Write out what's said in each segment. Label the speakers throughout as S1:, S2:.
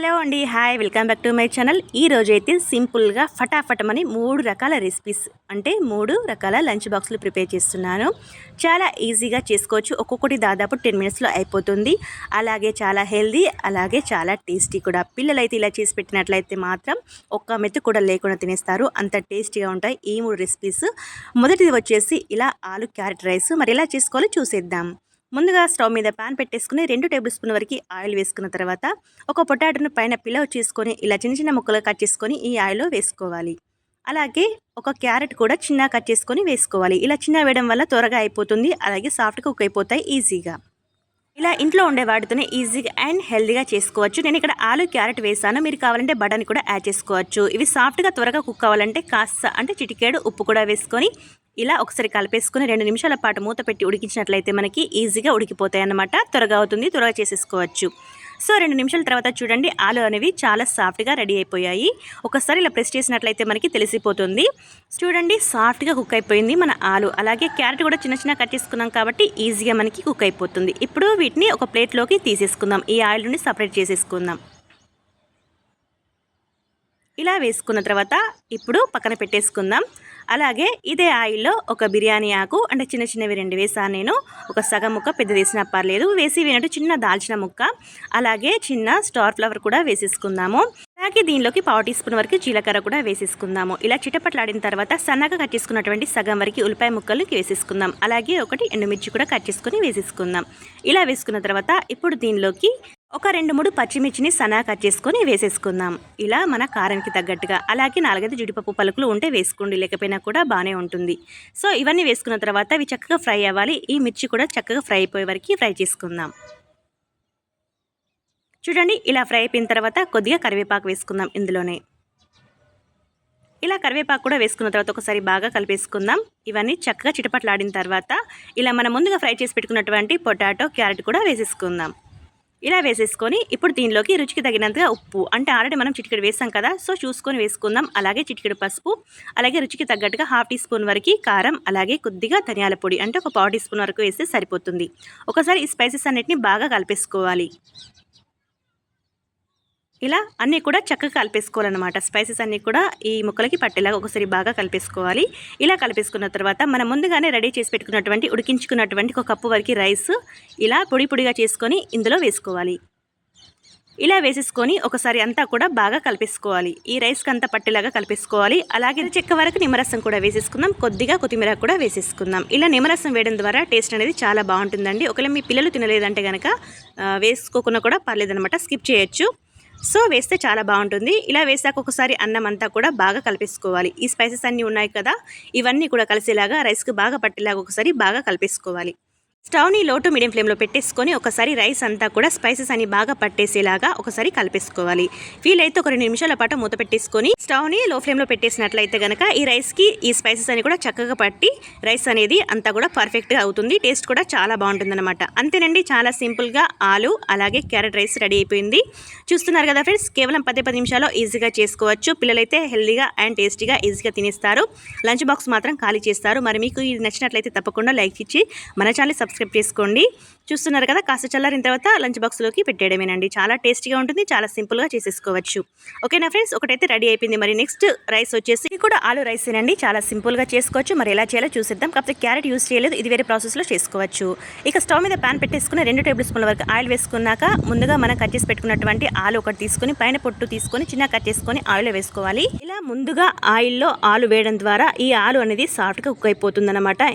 S1: Hello అండి hi welcome back to my channel. ఈ రోజు అయితే సింపుల్గా ఫటాఫటమని మూడు రకాల రెసిపీస్ అంటే మూడు రకాల లంచ్ బాక్సులు ప్రిపేర్ చేస్తున్నాను. చాలా ఈజీగా చేసుకోవచ్చు. ఒక్కొక్కటి దాదాపు టెన్ మినిట్స్లో అయిపోతుంది. అలాగే చాలా హెల్దీ అలాగే చాలా టేస్టీ కూడా. పిల్లలైతే ఇలా చేసి పెట్టినట్లయితే మాత్రం ఒక్క మెత్తు కూడా లేకుండా తినేస్తారు. అంత టేస్టీగా ఉంటాయి ఈ మూడు రెసిపీస్. మొదటిది వచ్చేసి ఇలా ఆలు క్యారెట్ రైస్. మరి ఎలా చేసుకోవాలో చూసేద్దాం. ముందుగా స్టవ్ మీద పాన్ పెట్టేసుకుని రెండు టేబుల్ స్పూన్ వరకు ఆయిల్ వేసుకున్న తర్వాత ఒక పొటాటోను పైన పిలవ చేసుకొని ఇలా చిన్న చిన్న ముక్కలు కట్ చేసుకొని ఈ ఆయిల్లో వేసుకోవాలి. అలాగే ఒక క్యారెట్ కూడా చిన్న కట్ చేసుకొని వేసుకోవాలి. ఇలా చిన్న వేయడం వల్ల త్వరగా అయిపోతుంది. అలాగే సాఫ్ట్గా కుక్ అయిపోతాయి ఈజీగా. ఇలా ఇంట్లో ఉండే వాటితోనే ఈజీగా అండ్ హెల్దీగా చేసుకోవచ్చు. నేను ఇక్కడ ఆలు క్యారెట్ వేసాను. మీరు కావాలంటే బటాని కూడా యాడ్ చేసుకోవచ్చు. ఇవి సాఫ్ట్గా త్వరగా కుక్ అవ్వాలంటే కాస్త అంటే చిటికేడు ఉప్పు కూడా వేసుకొని ఇలా ఒకసారి కలిపేసుకుని రెండు నిమిషాల పాటు మూత పెట్టి ఉడికించినట్లయితే మనకి ఈజీగా ఉడికిపోతాయి అన్నమాట. త్వరగా అవుతుంది త్వరగా చేసేసుకోవచ్చు. సో రెండు నిమిషాల తర్వాత చూడండి ఆలు అనేవి చాలా సాఫ్ట్గా రెడీ అయిపోయాయి. ఒకసారి ఇలా ప్రెస్ చేసినట్లయితే మనకి తెలిసిపోతుంది. చూడండి సాఫ్ట్గా కుక్ అయిపోయింది మన ఆలు. అలాగే క్యారెట్ కూడా చిన్న చిన్న కట్ చేసుకున్నాం కాబట్టి ఈజీగా మనకి కుక్ అయిపోతుంది. ఇప్పుడు వీటిని ఒక ప్లేట్లోకి తీసేసుకుందాం. ఈ ఆయిల్ నుండి సపరేట్ చేసేసుకుందాం. ఇలా వేసుకున్న తర్వాత ఇప్పుడు పక్కన పెట్టేసుకుందాం. అలాగే ఇదే ఆయిల్లో ఒక బిర్యానీ ఆకు అంటే చిన్న చిన్నవి రెండు వేసాను నేను. ఒక సగం ముక్క పెద్ద వేసినా పర్లేదు. వేసి వేనట్టు చిన్న దాల్చిన ముక్క అలాగే చిన్న స్టార్ ఫ్లవర్ కూడా వేసేసుకుందాము. అలాగే దీనిలోకి పావు టీ స్పూన్ వరకు జీలకర్ర కూడా వేసేసుకుందాము. ఇలా చిటపట్లాడిన తర్వాత సన్నగా కట్ చేసుకున్నటువంటి సగం వరకు ఉల్లిపాయ ముక్కలు వేసేసుకుందాం. అలాగే ఒకటి ఎండుమిర్చి కూడా కట్ చేసుకుని వేసేసుకుందాం. ఇలా వేసుకున్న తర్వాత ఇప్పుడు దీనిలోకి ఒక రెండు మూడు పచ్చిమిర్చిని సనా కట్ చేసుకొని వేసేసుకుందాం. ఇలా మన కారానికి తగ్గట్టుగా అలాగే నాలుగైదు జీడిపప్పు పలుకులు ఉంటే వేసుకోండి లేకపోయినా కూడా బాగానే ఉంటుంది. సో ఇవన్నీ వేసుకున్న తర్వాత అవి చక్కగా ఫ్రై అవ్వాలి. ఈ మిర్చి కూడా చక్కగా ఫ్రై అయిపోయే వరకు ఫ్రై చేసుకుందాం. చూడండి ఇలా ఫ్రై అయిపోయిన తర్వాత కొద్దిగా కరివేపాకు వేసుకుందాం ఇందులోనే. ఇలా కరివేపాకు కూడా వేసుకున్న తర్వాత ఒకసారి బాగా కలిపేసుకుందాం. ఇవన్నీ చక్కగా చిటపట్లాడిన తర్వాత ఇలా మనం ముందుగా ఫ్రై చేసి పెట్టుకున్నటువంటి పొటాటో క్యారెట్ కూడా వేసేసుకుందాం. ఇలా వేసేసుకొని ఇప్పుడు దీనిలోకి రుచికి తగినంతగా ఉప్పు. అంటే ఆల్రెడీ మనం చిటికెడు వేసాం కదా సో చూసుకొని వేసుకుందాం. అలాగే చిటికెడు పసుపు అలాగే రుచికి తగ్గట్టుగా హాఫ్ టీ స్పూన్ వరకు కారం అలాగే కొద్దిగా ధనియాల పొడి అంటే ఒక పావు టీ స్పూన్ వరకు వేస్తే సరిపోతుంది. ఒకసారి ఈ స్పైసెస్ అన్నిటిని బాగా కలిపేసుకోవాలి. ఇలా అన్నీ కూడా చక్కగా కలిపేసుకోవాలన్నమాట. స్పైసెస్ అన్నీ కూడా ఈ ముక్కలకి పట్టేలాగా ఒకసారి బాగా కలిపేసుకోవాలి. ఇలా కలిపేసుకున్న తర్వాత మనం ముందుగానే రెడీ చేసి పెట్టుకున్నటువంటి ఉడికించుకున్నటువంటి ఒక కప్పు వరకు రైస్ ఇలా పొడి పొడిగా చేసుకొని ఇందులో వేసుకోవాలి. ఇలా వేసేసుకొని ఒకసారి అంతా కూడా బాగా కలిపేసుకోవాలి. ఈ రైస్కి అంతా పట్టేలాగా కలిపేసుకోవాలి. అలాగే చెక్క వరకు నిమ్మరసం కూడా వేసేసుకుందాం. కొద్దిగా కొత్తిమీర కూడా వేసేసుకుందాం. ఇలా నిమ్మరసం వేయడం ద్వారా టేస్ట్ అనేది చాలా బాగుంటుందండి. ఒకవేళ మీ పిల్లలు తినలేదంటే కనుక వేసుకోకుండా కూడా పర్లేదనమాట స్కిప్ చేయొచ్చు. సో వేస్తే చాలా బాగుంటుంది. ఇలా వేసాక ఒకసారి అన్నం అంతా కూడా బాగా కలిపేసుకోవాలి. ఈ స్పైసెస్ అన్నీ ఉన్నాయి కదా ఇవన్నీ కూడా కలిసేలాగా రైస్కి బాగా పట్టేలాగా ఒకసారి బాగా కలిపేసుకోవాలి. స్టవ్ని లో టు మీడియం ఫ్లేమ్లో పెట్టేసుకొని ఒకసారి రైస్ అంతా కూడా స్పైసెస్ అని బాగా పట్టేసేలాగా ఒకసారి కలిపేసుకోవాలి. వీలైతే ఒక రెండు నిమిషాల పాటు మూత పెట్టేసుకొని స్టవ్ని లో ఫ్లేమ్లో పెట్టేసినట్లయితే కనుక ఈ రైస్కి ఈ స్పైసెస్ అని కూడా చక్కగా పట్టి రైస్ అనేది అంతా కూడా పర్ఫెక్ట్గా అవుతుంది. టేస్ట్ కూడా చాలా బాగుంటుందన్నమాట. అంతేనండి చాలా సింపుల్గా ఆలు అలాగే క్యారెట్ రైస్ రెడీ అయిపోయింది. చూస్తున్నారు కదా ఫ్రెండ్స్ కేవలం పది పది నిమిషాల్లో ఈజీగా చేసుకోవచ్చు. పిల్లలైతే హెల్దీగా అండ్ టేస్టీగా ఈజీగా తినేస్తారు. లంచ్ బాక్స్ మాత్రం ఖాళీ చేస్తారు. మరి మీకు ఇది నచ్చినట్లయితే తప్పకుండా లైక్ ఇచ్చి మన ఛానల్ సబ్స్క్రైబ్ చేసుకోండి. చూస్తున్నారు కదా కాస్త చల్లారిన తర్వాత లంచ్ బాక్స్లోకి పెట్టేయడమేనండి. చాలా టేస్టీగా ఉంటుంది చాలా సింపుల్గా చేసేసుకోవచ్చు. ఓకేనా ఫ్రెండ్స్? ఒకటైతే రెడీ అయిపోయింది. మరి నెక్స్ట్ రైస్ వచ్చేసి ఇది కూడా ఆలు రైస్ ఏనండి చాలా సింపుల్గా చేసుకోవచ్చు. మరి ఎలా చేయాలో చూసేద్దాం. కాకపోతే క్యారెట్ యూస్ చేయలేదు. ఇది వేరే ప్రాసెస్లో చేసుకోవచ్చు. ఇక స్టవ్ మీద ప్యాన్ పెట్టేసుకుని రెండు టేబుల్ స్పూన్ల వరకు ఆయిల్ వేసుకున్నాక ముందుగా మనం కట్ చేసి పెట్టుకున్నటువంటి ఆలు ఒకటి తీసుకుని పైన పొట్టు తీసుకొని చిన్న కట్ చేసుకొని ఆయిల్లో వేసుకోవాలి. ఇలా ముందుగా ఆయిల్లో ఆలు వేయడం ద్వారా ఈ ఆలు అనేది సాఫ్ట్గా కుక్ అయిపోతుంది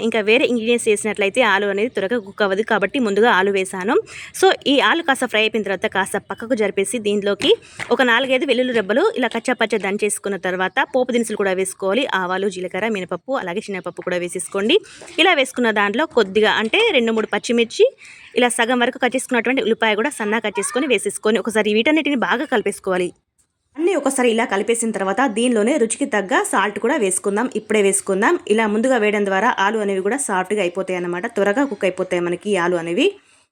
S1: ఇంకా వేరే ఇంగ్రీడియంట్స్ వేసినట్లయితే ఆలు అనేది త్వరగా కుక్ అవ్వదు కాబట్టి ముందుగా ఆలు వేసాను సో ఈ ఆలు కాస్త ఫ్రై అయిపోయిన తర్వాత కాస్త పక్కకు జరిపేసి దీంట్లోకి ఒక నాలుగైదు వెల్లుల్లి రెబ్బలు ఇలా కచ్చాపచ్చ దంచేసుకున్న తర్వాత పోపు దినుసులు కూడా వేసుకోవాలి. ఆవాలు జీలకర్ర మినపప్పు అలాగే చిన్నపప్పు కూడా వేసేసుకోండి. ఇలా వేసుకున్న దాంట్లో కొద్దిగా అంటే రెండు మూడు పచ్చిమిర్చి ఇలా సగం వరకు కట్ చేసుకున్నటువంటి ఉల్లిపాయ కూడా సన్నగా కట్ చేసుకొని వేసేసుకొని ఒకసారి వీటన్నిటిని బాగా కలిపేసుకోవాలి. అన్నీ ఒకసారి ఇలా కలిపేసిన తర్వాత దీనిలోనే రుచికి తగ్గ సాల్ట్ కూడా వేసుకుందాం. ఇప్పుడే వేసుకుందాం. ఇలా ముందుగా వేయడం ద్వారా ఆలు అనేవి కూడా సాఫ్ట్గా అయిపోతాయి అన్నమాట. త్వరగా కుక్ అయిపోతాయి మనకి ఆలు అనేవి.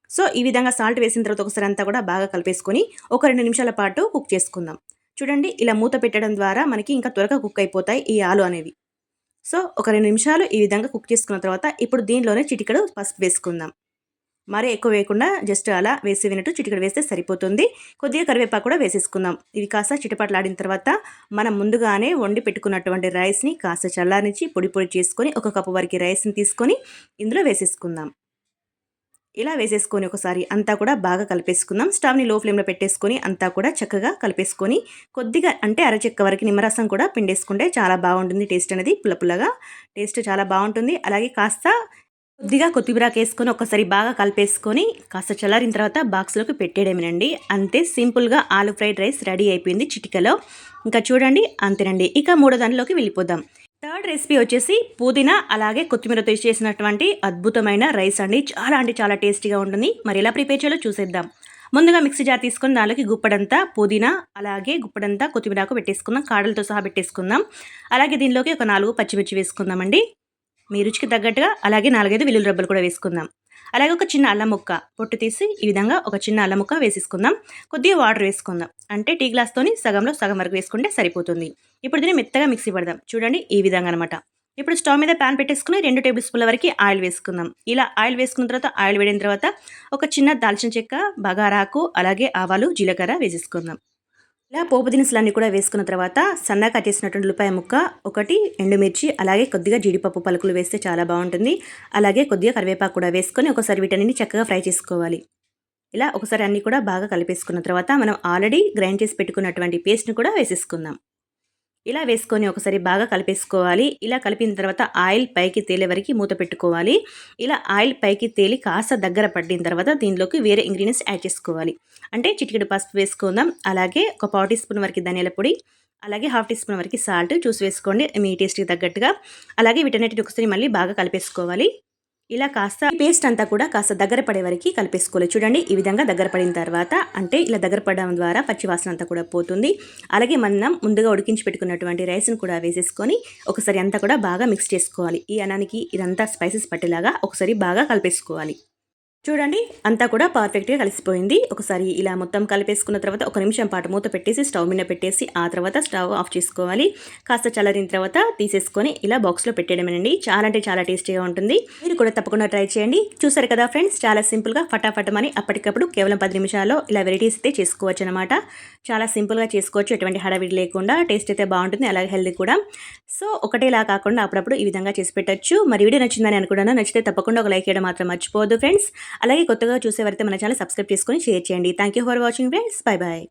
S1: సో ఈ విధంగా సాల్ట్ వేసిన తర్వాత ఒకసారి అంతా కూడా బాగా కలిపేసుకొని ఒక రెండు నిమిషాల పాటు కుక్ చేసుకుందాం. చూడండి ఇలా మూత పెట్టడం ద్వారా మనకి ఇంకా త్వరగా కుక్ అయిపోతాయి ఈ ఆలు అనేవి. సో ఒక రెండు నిమిషాలు ఈ విధంగా కుక్ చేసుకున్న తర్వాత ఇప్పుడు దీనిలోనే చిటికడు పసుపు వేసుకుందాం. మరీ ఎక్కువ వేయకుండా జస్ట్ అలా వేసి వినట్టు చిటికడ వేస్తే సరిపోతుంది. కొద్దిగా కరివేపాకు కూడా వేసేసుకుందాం. ఇవి కాస్త చిటపాట్లాడిన తర్వాత మనం ముందుగానే వండి పెట్టుకున్నటువంటి రైస్ని కాస్త చల్లారించి పొడి పొడి చేసుకొని ఒక కప్పు వరకు రైస్ని తీసుకొని ఇందులో వేసేసుకుందాం. ఇలా వేసేసుకొని ఒకసారి అంతా కూడా బాగా కలిపేసుకుందాం. స్టవ్ని లో ఫ్లేమ్లో పెట్టేసుకొని అంతా కూడా చక్కగా కలిపేసుకొని కొద్దిగా అంటే అరచెక్క వరకు నిమ్మరసం కూడా పిండేసుకుంటే చాలా బాగుంటుంది టేస్ట్ అనేది. పుల్ల పుల్లగా టేస్ట్ చాలా బాగుంటుంది. అలాగే కాస్త కొద్దిగా కొత్తిమీర వేసుకొని ఒకసారి బాగా కలిపేసుకొని కాస్త చల్లారిన తర్వాత బాక్స్లోకి పెట్టేయడమేనండి. అంతే సింపుల్గా ఆలు ఫ్రైడ్ రైస్ రెడీ అయిపోయింది చిటికలో. ఇంకా చూడండి అంతేనండి. ఇక మూడో దానిలోకి వెళ్ళిపోదాం. థర్డ్ రెసిపీ వచ్చేసి పుదీనా అలాగే కొత్తిమీరతో చేసినటువంటి అద్భుతమైన రైస్ అండి. చాలా అంటే చాలా టేస్టీగా ఉంటుంది. మరి ఎలా ప్రిపేర్ చేయాలో చూసేద్దాం. ముందుగా మిక్సీ జార్ తీసుకొని దానిలోకి గుప్పడంతా పుదీనా అలాగే గుప్పడంతా కొత్తిమీరాకు పెట్టేసుకుందాం. కాడలతో సహా పెట్టేసుకుందాం. అలాగే దీనిలోకి ఒక నాలుగు పచ్చిమిర్చి వేసుకుందామండి. మీ రుచికి తగ్గట్టుగా అలాగే నాలుగైదు వెల్లుల్లి రబ్బలు కూడా వేసుకుందాం. అలాగే ఒక చిన్న అల్లం ముక్క పొట్టు తీసి ఈ విధంగా ఒక చిన్న అల్లం ముక్క వేసేసుకుందాం. కొద్దిగా వాటర్ వేసుకుందాం. అంటే టీ గ్లాస్తోని సగంలో సగం వరకు వేసుకుంటే సరిపోతుంది. ఇప్పుడు దీన్ని మెత్తగా మిక్సీ పడదాం. చూడండి ఈ విధంగా అనమాట ఇప్పుడు స్టవ్ మీద ప్యాన్ పెట్టేసుకుని రెండు టేబుల్ స్పూన్ల వరకు ఆయిల్ వేసుకుందాం. ఇలా ఆయిల్ వేసుకున్న తర్వాత ఆయిల్ వేడిన తర్వాత ఒక చిన్న దాల్చిన చెక్క బగారాకు అలాగే ఆవాలు జీలకర్ర వేసేసుకుందాం. ఇలా పోపు దినుసులన్నీ కూడా వేసుకున్న తర్వాత సన్నగా కట్ చేసినటువంటి ఉల్లిపాయ ముక్క ఒకటి ఎండుమిర్చి అలాగే కొద్దిగా జీడిపప్పు పలుకులు వేస్తే చాలా బాగుంటుంది. అలాగే కొద్దిగా కరివేపాకు కూడా వేసుకొని ఒకసారి వీటన్నిటిని చక్కగా ఫ్రై చేసుకోవాలి. ఇలా ఒకసారి అన్నీ కూడా బాగా కలిపేసుకున్న తర్వాత మనం ఆల్రెడీ గ్రైండ్ చేసి పెట్టుకున్నటువంటి పేస్ట్ని కూడా వేసేసుకుందాం. ఇలా వేసుకొని ఒకసారి బాగా కలిపేసుకోవాలి. ఇలా కలిపిన తర్వాత ఆయిల్ పైకి తేలే వరకు మూత పెట్టుకోవాలి. ఇలా ఆయిల్ పైకి తేలి కాస్త దగ్గర పడిన తర్వాత దీనిలోకి వేరే ఇంగ్రీడియంట్స్ యాడ్ చేసుకోవాలి. అంటే చిటికెడు పసుపు వేసుకుందాం. అలాగే ఒక పావు టీ స్పూన్ వరకు ధనియాల పొడి అలాగే హాఫ్ టీ స్పూన్ వరకు సాల్ట్. చూసి వేసుకోండి. మీ టేస్ట్కి తగ్గట్టుగా. అలాగే వీటన్నిటిని ఒకసారి మళ్ళీ బాగా కలిపేసుకోవాలి. ఇలా కాస్త పేస్ట్ అంతా కూడా కాస్త దగ్గర పడే వరకు కలిపేసుకోవాలి. చూడండి ఈ విధంగా దగ్గర పడిన తర్వాత అంటే ఇలా దగ్గర పడడం ద్వారా పచ్చివాసన అంతా కూడా పోతుంది. అలాగే మనం ముందుగా ఉడికించి పెట్టుకున్నటువంటి రైస్ని కూడా వేసేసుకొని ఒకసారి అంతా కూడా బాగా మిక్స్ చేసుకోవాలి. ఈ అనానికి ఇదంతా స్పైసెస్ పట్టేలాగా ఒకసారి బాగా కలిపేసుకోవాలి. చూడండి అంతా కూడా పర్ఫెక్ట్గా కలిసిపోయింది. ఒకసారి ఇలా మొత్తం కలిపేసుకున్న తర్వాత ఒక నిమిషం పాటు మూత పెట్టేసి స్టవ్ మీద పెట్టేసి ఆ తర్వాత స్టవ్ ఆఫ్ చేసుకోవాలి. కాస్త చల్లరిన తర్వాత తీసేసుకొని ఇలా బాక్స్లో పెట్టేయడమేనండి. చాలా అంటే చాలా టేస్టీగా ఉంటుంది. మీరు కూడా తప్పకుండా ట్రై చేయండి. చూసారు కదా ఫ్రెండ్స్ చాలా సింపుల్గా ఫటాఫటమని అప్పటికప్పుడు కేవలం పది నిమిషాల్లో ఇలా వెరైటీస్ అయితే చేసుకోవచ్చు అనమాట చాలా సింపుల్గా చేసుకోవచ్చు. ఎటువంటి హడావిడి లేకుండా టేస్ట్ అయితే బాగుంటుంది అలాగే హెల్దీ కూడా. సో ఒకటేలా కాకుండా అప్పుడప్పుడు ఈ విధంగా చేసి పెట్టచ్చు. మరి వీడియో నచ్చిందని అనుకున్నాను నచ్చితే తప్పకుండా ఒక లైక్ చేయడం మాత్రం మర్చిపోదు ఫ్రెండ్స్ అలాగే కొత్తగా చూసేవారైతే మన ఛానల్ సబ్స్క్రైబ్ చేసుకొని షేర్ చేయండి. Thank you for watching friends bye bye